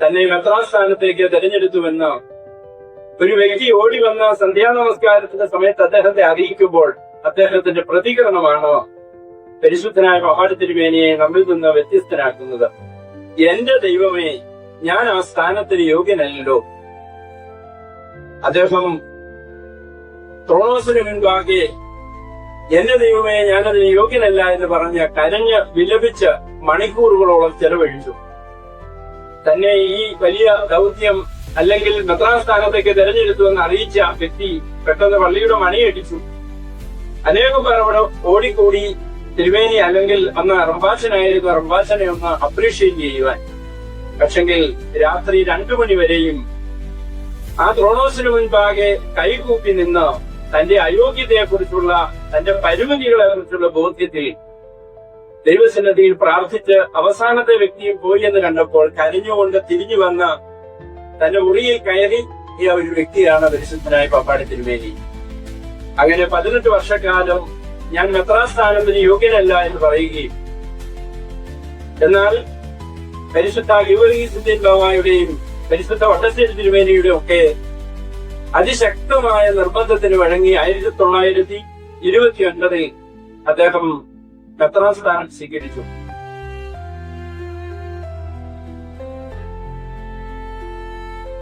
തന്നെ മെത്രാസ്ഥാനത്തേക്ക് തെരഞ്ഞെടുത്തുവെന്ന് ഒരു വ്യക്തി ഓടി വന്ന സന്ധ്യാനമസ്കാരത്തിന്റെ സമയത്ത് അദ്ദേഹത്തെ അറിയിക്കുമ്പോൾ അദ്ദേഹത്തിന്റെ പ്രതികരണമാണ് പരിശുദ്ധനായ മഹാട് തിരുമേനിയെ നമ്മിൽ നിന്ന് വ്യത്യസ്തനാക്കുന്നത്. എന്റെ ദൈവമേ ഞാൻ ആ സ്ഥാനത്തിന് യോഗ്യനല്ലോ അദ്ദേഹം ത്രോണോസിന് മുൻപാകെ എന്റെ ദൈവമേ ഞാനതിന് യോഗ്യനല്ല എന്ന് പറഞ്ഞ് കരഞ്ഞ് വിലപിച്ച് മണിക്കൂറുകളോളം ചെലവഴിച്ചു. തന്നെ ഈ വലിയ ദൗത്യം അല്ലെങ്കിൽ മെത്രാൻ സ്ഥാനത്തേക്ക് തെരഞ്ഞെടുത്തു എന്ന് അറിയിച്ച വ്യക്തി പെട്ടെന്ന് പള്ളിയുടെ മണിയടിച്ചു. അനേകം പേർ അവിടെ ഓടിക്കൂടി തിരുമേനി അല്ലെങ്കിൽ അന്ന് റംബാസനായിരുന്നു റംബാസനെ ഒന്ന് അപ്രീഷിയേറ്റ് ചെയ്യുവാൻ. പക്ഷെങ്കിൽ രാത്രി രണ്ടു മണി വരെയും ആ ദ്രോണോസിന് മുൻപാകെ കൈകൂപ്പി നിന്ന് തന്റെ അയോഗ്യതയെക്കുറിച്ചുള്ള തന്റെ പരിമിതികളെ കുറിച്ചുള്ള ബോധ്യത്തിൽ ദൈവസന്നദ്ധിയിൽ പ്രാർത്ഥിച്ച് അവസാനത്തെ വ്യക്തിയും പോയി എന്ന് കണ്ടപ്പോൾ കരഞ്ഞുകൊണ്ട് തിരിഞ്ഞു വന്ന തന്റെ മുറിയിൽ കയറി ഈ ഒരു വ്യക്തിയാണ് പരിശുദ്ധനായ പപ്പാടി തിരുമേനി. അങ്ങനെ പതിനെട്ട് വർഷക്കാലം ഞാൻ മെത്രാസ്ഥാനത്തിന് യോഗ്യനല്ല എന്ന് പറയുകയും എന്നാൽ പരിശുദ്ധ ഗിവർഗീസിന്റെ ബാബായുടെയും പരിശുദ്ധ വട്ടശ്ശേരി തിരുമേനിയുടെ ഒക്കെ അതിശക്തമായ നിർബന്ധത്തിന് വഴങ്ങി ആയിരത്തി തൊള്ളായിരത്തി ഇരുപത്തി ഒൻപതിൽ അദ്ദേഹം മെത്രാസ്ഥാനം സ്വീകരിച്ചു.